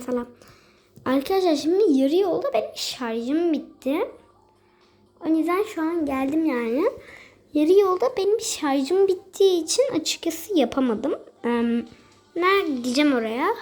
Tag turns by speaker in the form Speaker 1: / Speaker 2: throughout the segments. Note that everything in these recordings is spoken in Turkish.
Speaker 1: selam selam. Arkadaşlar şimdi yarı yolda benim şarjım bitti. O yüzden şu an geldim yani. Yarı yolda benim şarjım bittiği için açıkçası yapamadım. Ee, nerede gideceğim oraya?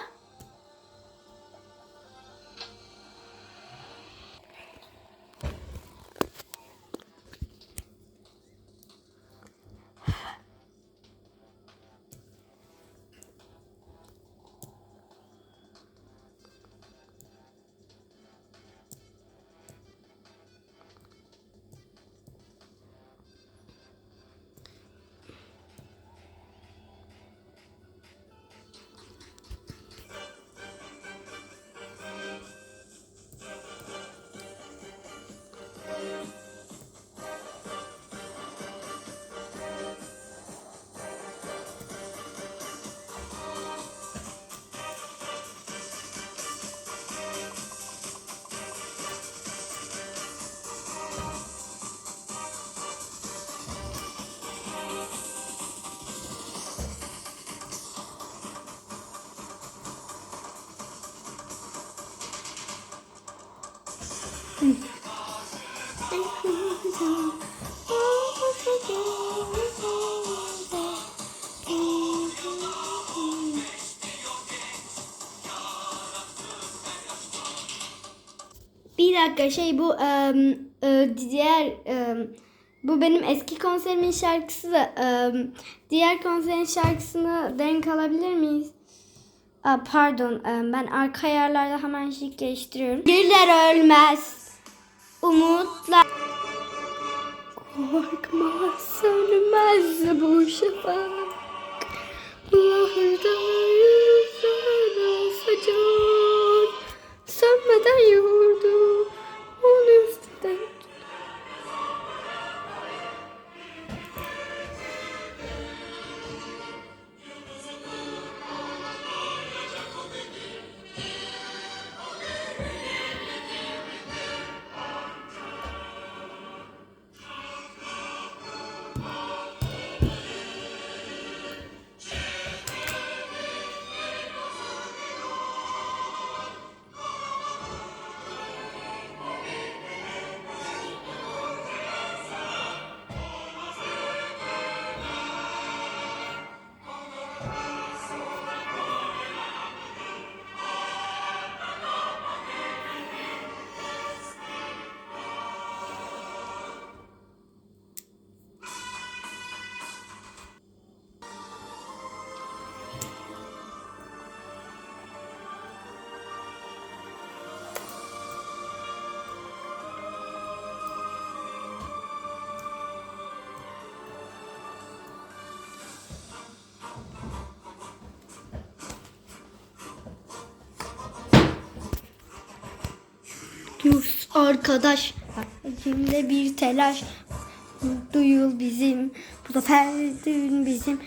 Speaker 1: Dakika şey bu em, e, diğer em, bu benim eski konserimin şarkısı da em, diğer konserin şarkısını denk alabilir miyiz? Aa, pardon em, ben arka ayarlarda hemen şık değiştiriyorum. Güller ölmez umutlar Korkma sönmez bu şafak arkadaş içimde bir telaş. Duyul bizim. Bu sefer düğün bizim.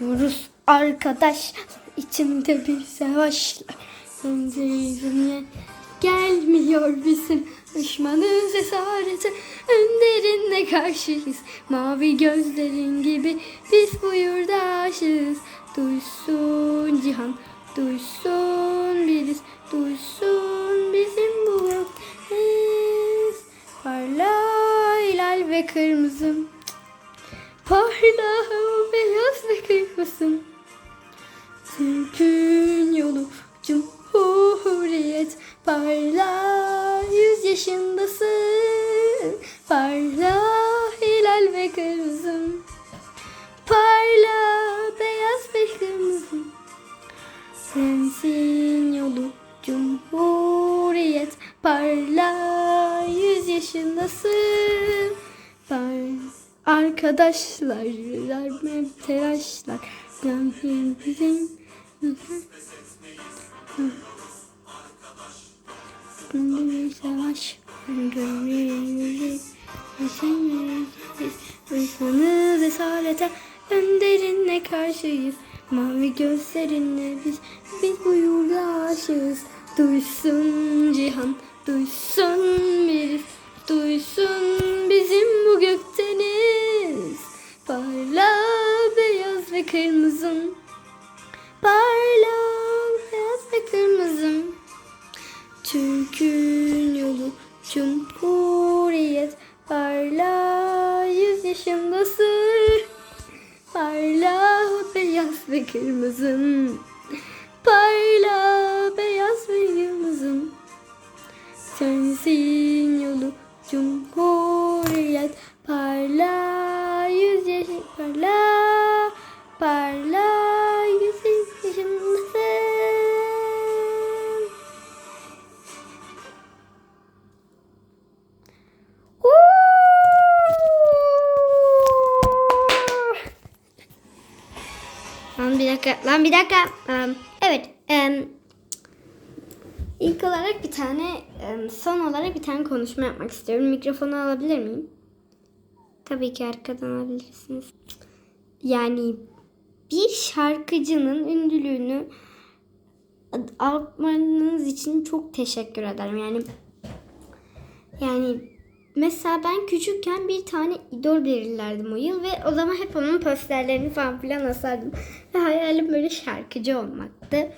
Speaker 1: Yürüyoruz arkadaş. İçimde bir savaş. Önce gelmiyor bizim. Düşmanın cesareti Önlerinde karşıyız. Mavi gözlerin gibi Biz bu yurda aşığız Duysun cihan. Duysun biriz. Duysun bizim bu Parla hilal ve kırmızım. Parla beyaz ve kırmızım. Türk'ün yolu Cumhuriyet. Parla yüz yaşındasın. Parla hilal ve kırmızım Arkadaşlar Verme telaşlar. Gönlüm bizim Bunda bir savaş Gönlümüzü Insanız esarete Önderinle karşıyız. Mavi gözlerinle biz Biz bu yurda aşığız. Duysun cihan Duysun biriz Duysun bizim bu gökdeniz. Parla beyaz ve kırmızım Parla dakika, lan bir dakika. Evet, em, ilk olarak bir tane, son olarak bir tane konuşma yapmak istiyorum. Mikrofonu alabilir miyim? Tabii ki arkadan alabilirsiniz. Yani bir şarkıcının ünlülüğünü almanız için çok teşekkür ederim. Yani yani mesela ben küçükken bir tane idol belirlerdim o yıl ve o zaman hep onun posterlerini falan filan asardım. Ve hayalim böyle şarkıcı olmaktı.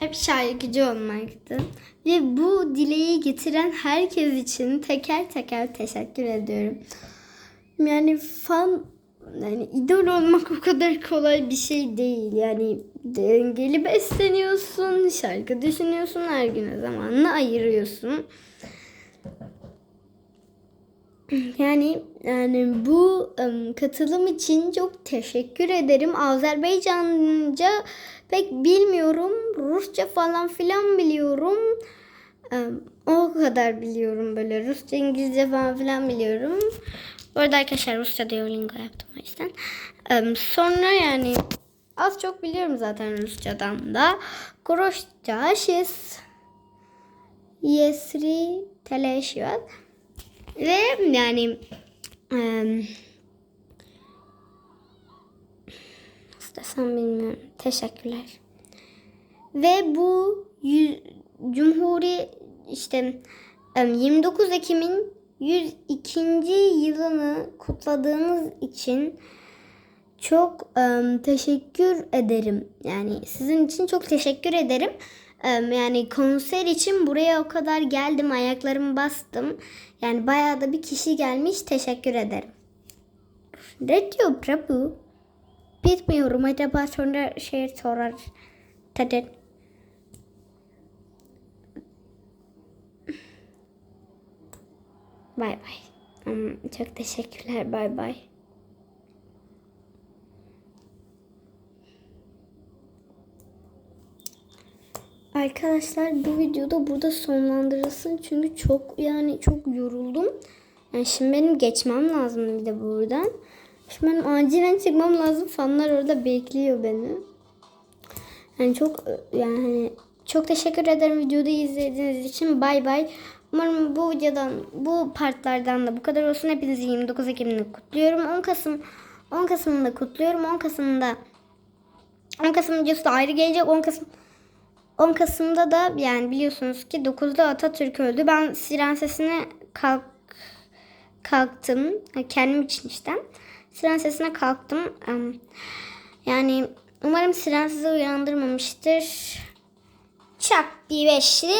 Speaker 1: Hep şarkıcı olmaktı. Ve bu dileği getiren herkes için teker teker teşekkür ediyorum. Yani fan yani idol olmak o kadar kolay bir şey değil. Yani dengeli besleniyorsun, şarkı düşünüyorsun, her güne zamanını ayırıyorsun. Yani yani bu ım, katılım için çok teşekkür ederim. Azerbaycanca pek bilmiyorum. Rusça falan filan biliyorum. Im, o kadar biliyorum böyle. Rusça, İngilizce falan filan biliyorum. Bu arada arkadaşlar Rusça Duolingo yaptım o yüzden. Sonra yani az çok biliyorum zaten Rusçadan da. Korosça, şiz, yesri, teleşivat. Ve yani nasıl desem bilmiyorum. Teşekkürler. Ve bu Cumhuri işte em, 29 Ekim'in 102. yılını kutladığımız için çok em, teşekkür ederim. Yani sizin için çok teşekkür ederim. Em, yani konser için buraya o kadar geldim, ayaklarımı bastım. Yani bayağı da bir kişi gelmiş. Teşekkür ederim. Ne diyor Prabhu? Bilmiyorum. Acaba sonra şey sorar. Tadet. Bay bay. Çok teşekkürler. Bay bay. Arkadaşlar bu videoda burada sonlandırılsın çünkü çok yani çok yoruldum. Yani şimdi benim geçmem lazım bir de buradan. Şimdi benim acilen çıkmam lazım. Fanlar orada bekliyor beni. Yani çok yani hani çok teşekkür ederim videoda izlediğiniz için. Bay bay. Umarım bu videodan, bu partlardan da bu kadar olsun. Hepinizi 29 Ekim'ini kutluyorum. 10 Kasım 10 Kasım'da kutluyorum. 10 Kasım'da 10 Kasım videosu da ayrı gelecek. 10 Kasım 10 Kasım'da da yani biliyorsunuz ki 9'da Atatürk öldü. Ben siren sesine kalk, kalktım. Kendim için işte. Siren sesine kalktım. Yani umarım siren sizi uyandırmamıştır. Çak bir beşli.